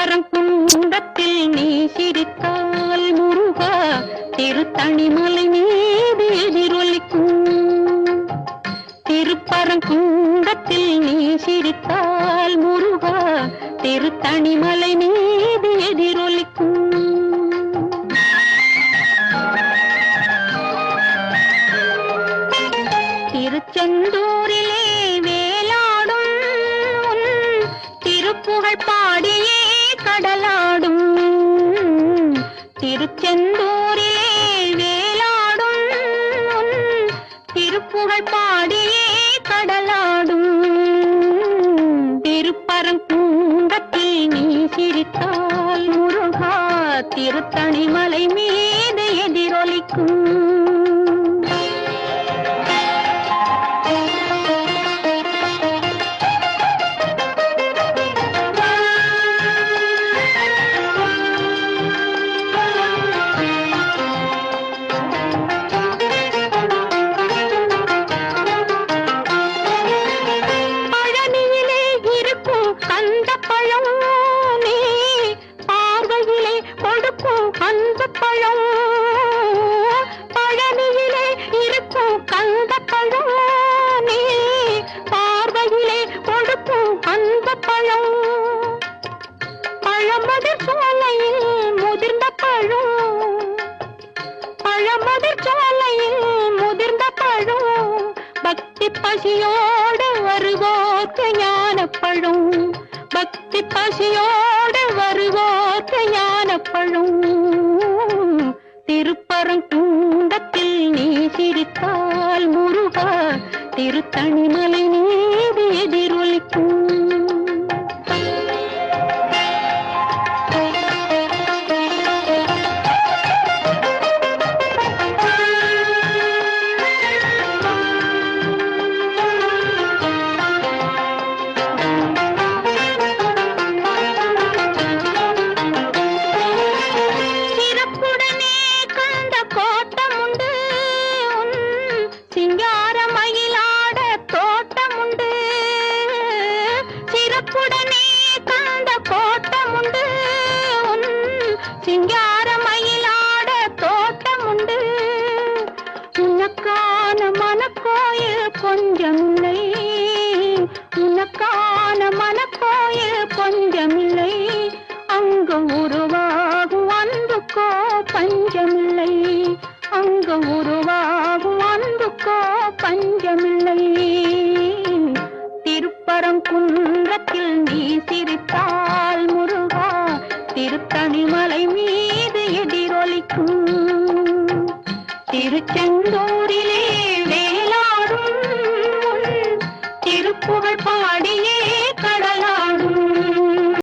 பரங்குன்றத்தில் நீ சிரித்தால் முருகா திருத்தணிமலை மீது எதிரொலிக்கும். திருப்பரங்குன்றத்தில் நீ சிரித்தால் முருகா திருத்தணிமலை மீது எதிரொலிக்கும். திருச்செந்தூரிலே வேலாடும் திருப்புகழ் பாடியே கடலாடும். திருப்பரங்குன்றத்தில் நீ சிரித்தால் முருகா திருத்தணிமலை மீ பழம். பழமதிர் சோலையில் முதிர்ந்த பழம். பழமதிர் சோலையில் முதிர்ந்த பழம். பக்தி பசியோடு வருவோர்க்கு ஞானப்பழும். பக்தி பசியோடு வருவோர்க்கு ஞானப்பழும். திருப்பரங்குன்றத்தில் நீ சிரித்தால் முருகா திருத்தணிமலை நீதி எதிரொலிக்கும் சிங்கார மயிலாட தோட்டம் உண்டு. உனக்கான மனக்கோயில் கொஞ்சம் இல்லை. திருச்செந்தூரிலே